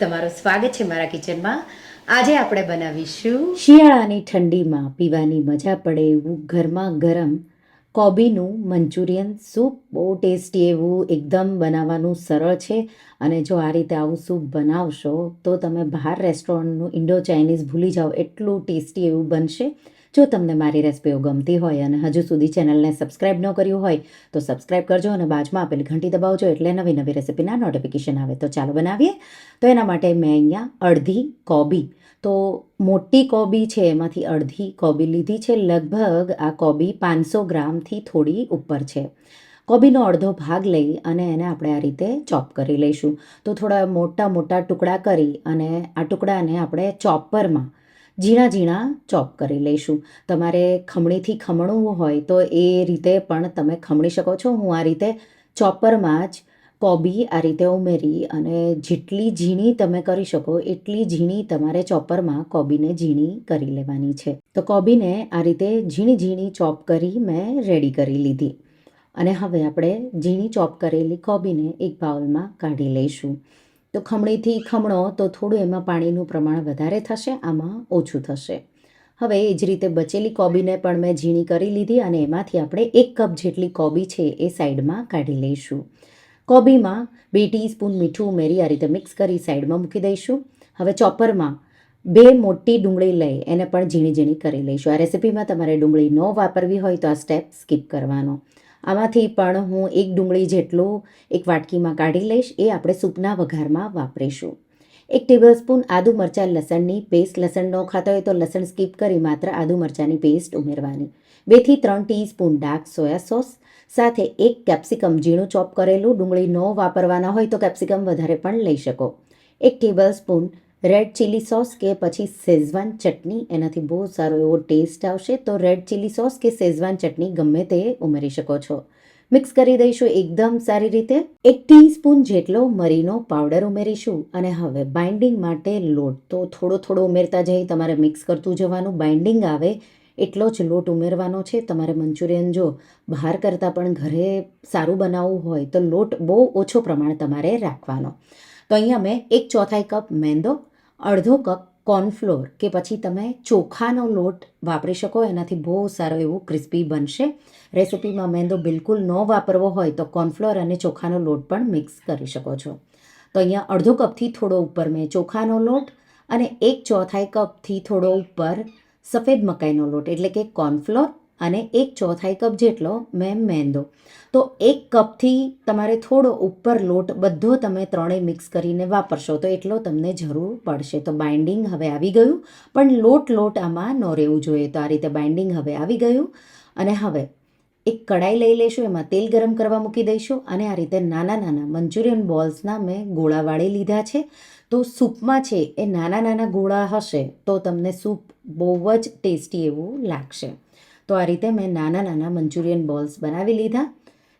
તમારું સ્વાગત છે મારા કિચનમાં. આજે આપણે બનાવીશું શિયાળાની ઠંડીમાં પીવાની મજા પડે એવું ઘરમાં ગરમ કોબીનું મંચુરિયન સૂપ. બહુ ટેસ્ટી એવું એકદમ બનાવવાનું સરળ છે. અને જો આ રીતે આવું સૂપ બનાવશો તો તમે બહાર રેસ્ટોરન્ટનું ઇન્ડો ચાઇનીઝ ભૂલી જાઓ. એટલું ટેસ્ટી એવું બનશે. જો તમને મારી રેસિપીઓ ગમતી હોય અને હજુ સુધી ચેનલને સબસ્ક્રાઇબ ન કર્યું હોય, તો સબસ્ક્રાઇબ કરજો અને બાજુમાં આપેલી ઘંટી દબાવજો એટલે નવી નવી રેસિપીના નોટિફિકેશન આવે. તો ચાલો બનાવીએ. તો એના માટે મેં અહીંયા અડધી કોબી. તો મોટી કોબી છે, એમાંથી અડધી કોબી લીધી છે. લગભગ આ કોબી પાંચસો ગ્રામથી થોડી ઉપર છે. કોબીનો અડધો ભાગ લઈ અને એને આપણે આ રીતે ચોપ કરી લઈશું. તો થોડા મોટા મોટા ટુકડા કરી અને આ ટુકડાને આપણે ચોપરમાં ઝીણા ઝીણા ચોપ કરી લઈશું. તમારે ખમણીથી ખમણવું હોય તો એ રીતે પણ તમે ખમણી શકો છો. હું આ રીતે ચોપરમાં જ કોબી આ રીતે ઉમેરી અને જેટલી ઝીણી તમે કરી શકો, એટલી ઝીણી તમારે ચોપરમાં કોબીને ઝીણી કરી લેવાની છે. તો કોબીને આ રીતે ઝીણી ઝીણી ચોપ કરી મેં રેડી કરી લીધી. અને હવે આપણે ઝીણી ચોપ કરેલી કોબીને એક બાઉલમાં કાઢી લઈશું. તો ખમણીથી ખમણો તો થોડું એમાં પાણીનું પ્રમાણ વધારે થશે, આમાં ઓછું થશે. હવે એ જ રીતે બચેલી કોબીને પણ મેં ઝીણી કરી લીધી અને એમાંથી આપણે એક કપ જેટલી કોબી છે એ સાઈડમાં કાઢી લઈશું. કોબીમાં બે ટીસ્પૂન મીઠું ઉમેરી આ રીતે મિક્સ કરી સાઈડમાં મૂકી દઈશું. હવે ચોપરમાં બે મોટી ડુંગળી લઈ એને પણ ઝીણી ઝીણી કરી લઈશું. આ રેસિપીમાં તમારે ડુંગળી ન વાપરવી હોય તો આ સ્ટેપ સ્કીપ કરવાનો. આમાંથી પણ હું એક ડુંગળી જેટલું એક વાટકીમાં કાઢી લઈશ, એ આપણે સૂપના વઘારમાં વાપરીશું. એક ટેબલસ્પૂન આદુ મરચાં લસણની પેસ્ટ, લસણ ન ખાતા હોય તો લસણ સ્કીપ કરી માત્ર આદુ મરચાંની પેસ્ટ ઉમેરવાની. બેથી ત્રણ ટીસ્પૂન ડાર્ક સોયા સોસ, સાથે એક કેપ્સિકમ ઝીણું ચોપ કરેલું ડુંગળી ન વાપરવાના હોય તો કેપ્સિકમ વધારે પણ લઈ શકો. એક table spoon red chilli sauce કે પછી શેઝવાન ચટણી, એનાથી બહુ સારો એવો ટેસ્ટ આવશે. તો રેડ ચીલી સોસ કે શેઝવાન ચટણી ગમે તે ઉમેરી શકો છો. મિક્સ કરી દઈશું એકદમ સારી રીતે. એક ટીસ્પૂન જેટલો મરીનો પાવડર ઉમેરીશું અને હવે બાઇન્ડિંગ માટે લોટ. તો થોડો થોડો ઉમેરતા જઈ તમારે મિક્સ કરતું જવાનું. બાઇન્ડિંગ આવે, એટલો જ લોટ ઉમેરવાનો છે. તમારે મંચુરિયન જો બહાર કરતાં પણ ઘરે સારું બનાવવું હોય તો લોટ બહુ ઓછો પ્રમાણ તમારે રાખવાનો. તો અહીંયા મેં એક ચોથાઈ કપ મેંદો, અડધો કપ કોર્નફ્લોર, કે પછી તમે ચોખાનો લોટ વાપરી શકો, એનાથી બહુ સારો એવું ક્રિસ્પી બનશે. રેસિપીમાં મેંદો બિલકુલ ન વાપરવો હોય તો કોર્નફ્લોર અને ચોખાનો લોટ પણ મિક્સ કરી શકો છો. તો અહીંયા અડધો કપથી થોડો ઉપર મેં ચોખાનો લોટ અને એક ચોથાઈ કપથી થોડો ઉપર સફેદ મકાઈનો લોટ, એટલે કે કોર્નફ્લોર. અને એક ચોથાઈ કપ જેટલો મેં મેંદો. તો એક કપથી તમારે થોડો ઉપર લોટ બધો તમે ત્રણેય મિક્સ કરીને વાપરશો તો એટલો તમને જરૂર પડશે. તો બાઇન્ડિંગ હવે આવી ગયું, પણ લોટ લોટ આમાં ન રહેવું જોઈએ. તો આ રીતે બાઇન્ડિંગ હવે આવી ગયું. અને હવે એક કડાઈ લઈ લઈશું એમાં તેલ ગરમ કરવા મૂકી દઈશું અને આ રીતે નાના નાના મંચુરિયન બોલ્સના મેં ગોળા વાળી લીધા છે. તો સૂપમાં છે એ નાના નાના ગોળા હશે તો તમને સૂપ બહુ જ ટેસ્ટી એવું લાગશે. તો આ રીતે મેં નાના નાના મંચુરિયન બોલ્સ બનાવી લીધા.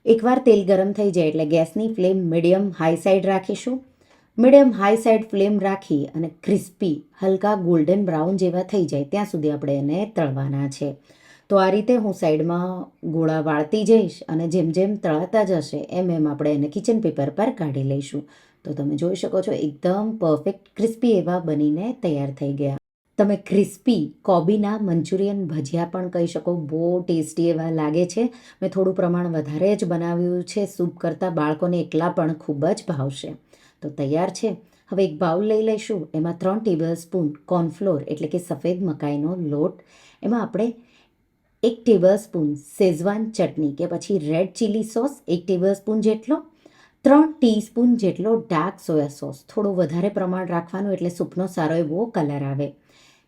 એકવાર તેલ ગરમ થઈ જાય એટલે ગેસની ફ્લેમ મીડિયમ હાઈ સાઈડ રાખીશું. મીડિયમ હાઈ સાઈડ ફ્લેમ રાખી અને ક્રિસ્પી, હલકા, ગોલ્ડન બ્રાઉન જેવા થઈ જાય ત્યાં સુધી આપણે એને તળવાના છે. તો આ રીતે હું સાઈડમાં ગોળા વાળતી જઈશ અને જેમ જેમ તળાતા જશે એમ એમ આપણે એને કિચન પેપર પર કાઢી લઈશું. તો તમે જોઈ શકો છો, એકદમ પરફેક્ટ ક્રિસ્પી એવા બનીને તૈયાર થઈ ગયા. તમે ક્રિસ્પી કોબીના મંચુરિયન ભજીયા પણ કહી શકો. બહુ ટેસ્ટી એવા લાગે છે. મેં થોડું પ્રમાણ વધારે જ બનાવ્યું છે. સૂપ કરતાં બાળકોને એકલા પણ ખૂબ જ ભાવશે. તો તૈયાર છે? હવે એક બાઉલ લઈ લઈશું. એમાં ત્રણ ટેબલ સ્પૂન કોર્નફ્લોર એટલે કે સફેદ મકાઈનો લોટ. એમાં આપણે એક ટેબલ સ્પૂન શેઝવાન ચટણી કે પછી રેડ ચીલી સોસ એક ટેબલ સ્પૂન જેટલો, ત્રણ ટીસ્પૂન જેટલો ડાર્ક સોયા સોસ થોડું વધારે પ્રમાણ રાખવાનું એટલે સૂપનો સારો એવો કલર આવે.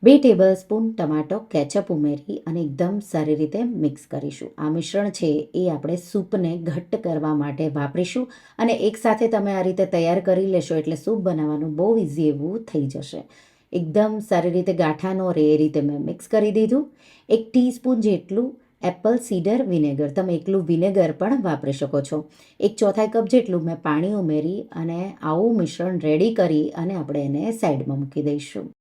બે ટેબલ સ્પૂન ટમાટો, કેચઅપ ઉમેરી અને એકદમ સારી રીતે મિક્સ કરીશું. આ મિશ્રણ છે એ આપણે સૂપને ઘટ્ટ કરવા માટે વાપરીશું અને એકસાથે તમે આ રીતે તૈયાર કરી લેશો એટલે સૂપ બનાવવાનું બહુ ઇઝી એવું થઈ જશે. એકદમ સારી રીતે ગાંઠા ન રહે એ રીતે મેં મિક્સ કરી દીધું. એક ટીસ્પૂન જેટલું એપલ સીડર વિનેગર. તમે એકલું વિનેગર પણ વાપરી શકો છો. એક ચોથાઈ કપ જેટલું મેં પાણી ઉમેરી અને આવું મિશ્રણ રેડી કરી અને આપણે એને સાઈડમાં મૂકી દઈશું.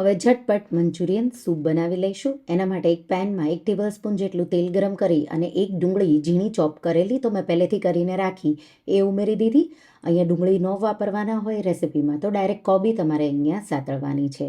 હવે ઝટપટ મંચુરિયન સૂપ બનાવી લઈશું. એના માટે એક પેનમાં એક ટેબલ સ્પૂન જેટલું તેલ ગરમ કરી અને એક ડુંગળી ઝીણી ચોપ કરેલી તો મેં પહેલેથી કરીને રાખી. એ ઉમેરી દીધી. અહીંયા ડુંગળી ન વાપરવાના હોય રેસીપીમાં તો ડાયરેક્ટ કોબી તમારે અહીંયા સાતળવાની છે.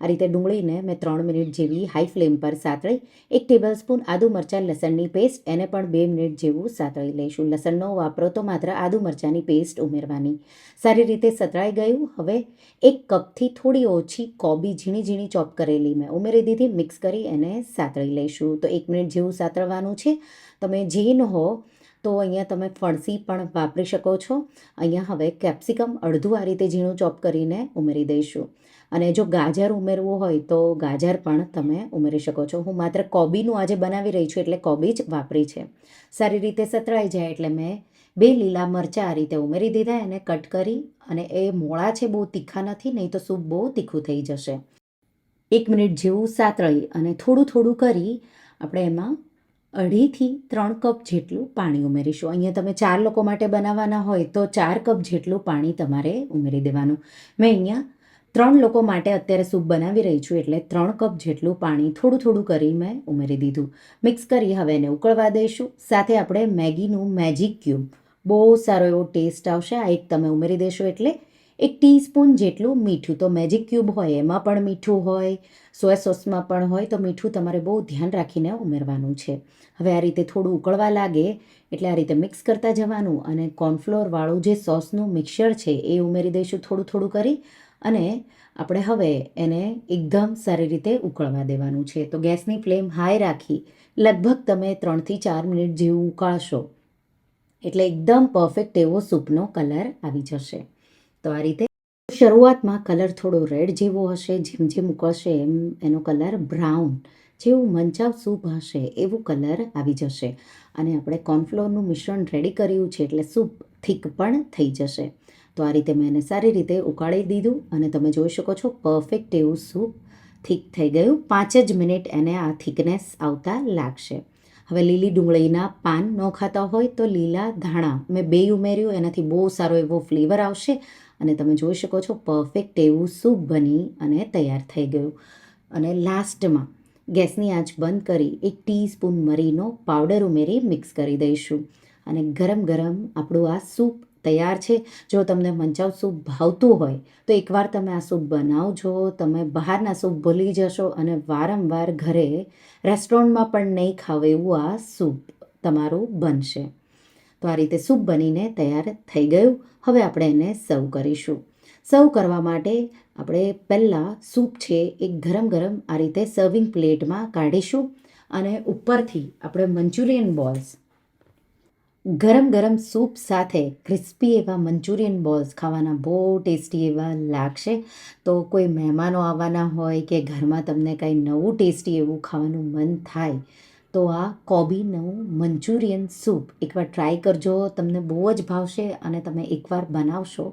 આ રીતે ડુંગળીને મેં ત્રણ મિનિટ જેવી હાઈ ફ્લેમ પર સાતળી, એક ટેબલ સ્પૂન આદુ મરચાં લસણની પેસ્ટ એને પણ બે મિનિટ જેવું સાતળી લઈશું. લસણનો વાપરો તો માત્ર આદુ મરચાંની પેસ્ટ ઉમેરવાની. સારી રીતે સતળાઈ ગયું. હવે એક કપથી થોડી ઓછી કોબી ઝીણી ઝીણી ચોપ કરેલી મેં ઉમેરી દીધી મિક્સ કરી એને સાતળી લઈશું. તો એક મિનિટ જેવું સાતળવાનું છે. તમે જીન હો તો અહીંયા તમે ફણસી પણ વાપરી શકો છો. અહીંયા હવે કેપ્સિકમ અડધું આ રીતે ઝીણું ચોપ કરીને ઉમેરી દઈશું. અને જો ગાજર ઉમેરવું હોય તો ગાજર પણ તમે ઉમેરી શકો છો. હું માત્ર કોબીનું આજે બનાવી રહી છું એટલે કોબી જ વાપરી છે. સારી રીતે સતળાઈ જાય એટલે મેં બે લીલા મરચાં આ રીતે ઉમેરી દીધા. એને કટ કરી અને એ મોળા છે બહુ તીખા નથી, નહીં તો સૂપ બહુ તીખું થઈ જશે. એક મિનિટ જેવું સાતળી અને થોડું થોડું કરી આપણે એમાં અઢીથી ત્રણ કપ જેટલું પાણી ઉમેરીશું. અહીંયા તમે ચાર લોકો માટે બનાવવાના હોય તો ચાર કપ જેટલું પાણી તમારે ઉમેરી દેવાનું. મેં અહીંયા ત્રણ લોકો માટે અત્યારે સૂપ બનાવી રહી છું, એટલે ત્રણ કપ જેટલું પાણી થોડું થોડું કરી મેં ઉમેરી દીધું. મિક્સ કરી હવે એને ઉકળવા દઈશું. સાથે આપણે મેગીનું મેજિક ક્યુબ. બહુ સારો એવો ટેસ્ટ આવશે. આ એક તમે ઉમેરી દેશો એટલે એક ટીસ્પૂન જેટલું મીઠું. તો મેજિક ક્યુબ હોય, એમાં પણ મીઠું હોય, સોયા સોસમાં પણ હોય, તો મીઠું તમારે બહુ ધ્યાન રાખીને ઉમેરવાનું છે. હવે આ રીતે થોડું ઉકળવા લાગે, એટલે આ રીતે મિક્સ કરતા જવાનું અને કોર્નફ્લોરવાળું જે સોસનું મિક્સર છે, એ ઉમેરી દઈશું થોડું થોડું કરી. અને આપણે હવે એને એકદમ સારી રીતે ઉકળવા દેવાનું છે. તો ગેસની ફ્લેમ હાઈ રાખી લગભગ તમે ત્રણથી ચાર મિનિટ જેવું ઉકાળશો એટલે એકદમ પરફેક્ટ એવો સૂપનો કલર આવી જશે. તો આ રીતે શરૂઆતમાં કલર થોડો રેડ જેવો હશે, જેમ જેમ ઉકળશે એમ એનો કલર બ્રાઉન જેવું મંચાવ સૂપ હશે એવું કલર આવી જશે. અને આપણે કોર્નફ્લોરનું મિશ્રણ રેડી કર્યું છે એટલે સૂપ થીક પણ થઈ જશે. તો આ રીતે મેં એને સારી રીતે ઉકાળી દીધું અને તમે જોઈ શકો છો પરફેક્ટ એવું સૂપ થીક થઈ ગયું. પાંચ જ મિનિટ એને આ થિકનેસ આવતા લાગશે. હવે લીલી ડુંગળીના પાન ન ખાતા હોય તો લીલા ધાણા મેં બે ઉમેર્યું, એનાથી બહુ સારો એવો ફ્લેવર આવશે અને તમે જોઈ શકો છો પરફેક્ટ એવું સૂપ બની અને તૈયાર થઈ ગયું. અને લાસ્ટમાં ગેસની આંચ બંધ કરી એક ટીસ્પૂન મરીનો પાવડર ઉમેરી મિક્સ કરી દઈશું. અને ગરમ ગરમ આપણું આ સૂપ તૈયાર છે. જો તમને મંચાવ સૂપ ભાવતું હોય, તો એકવાર તમે આ સૂપ બનાવજો. તમે બહારના સૂપ ભૂલી જશો અને વારંવાર ઘરે રેસ્ટોરન્ટમાં પણ નહીં ખાવ એવું આ સૂપ તમારું બનશે. તો આ રીતે સૂપ બનીને તૈયાર થઈ ગયું. હવે આપણે એને સર્વ કરીશું. સર્વ કરવા માટે આપણે પહેલાં સૂપ છે એ ગરમ ગરમ આ રીતે સર્વિંગ પ્લેટમાં કાઢીશું અને ઉપરથી આપણે મંચુરિયન બોલ્સ ગરમ ગરમ સૂપ સાથે ક્રિસ્પી એવા મંચુરિયન બોલ્સ ખાવાના બહુ ટેસ્ટી એવા લાગશે. તો કોઈ મહેમાનો આવવાના હોય કે ઘરમાં તમને કંઈ નવું ટેસ્ટી એવું ખાવાનું મન થાય, તો આ કોબીનું મંચુરિયન સૂપ. એકવાર ટ્રાય કરજો, તમને બહુ જ ભાવશે અને તમે એકવાર બનાવશો.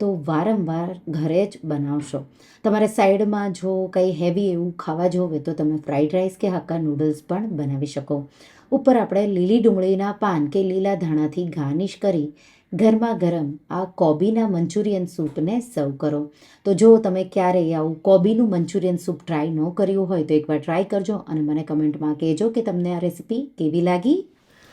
તો વારંવાર ઘરે જ બનાવશો. તમારે સાઈડમાં જો કંઈ હેવી એવું ખાવા જોવે તો તમે ફ્રાઈડ રાઈસ કે હક્કા નૂડલ્સ પણ બનાવી શકો. ઉપર આપણે લીલી ડુંગળીના પાન કે લીલા ધાણાથી ગાર્નિશ કરી ગરમા ગરમ આ કોબીના મંચુરિયન સૂપને સર્વ કરો. તો જો તમે ક્યારેય આવું કોબીનું મંચુરિયન સૂપ ટ્રાય ન કર્યું હોય તો એકવાર ટ્રાય કરજો અને મને કમેન્ટમાં કહેજો કે તમને આ રેસીપી કેવી લાગી.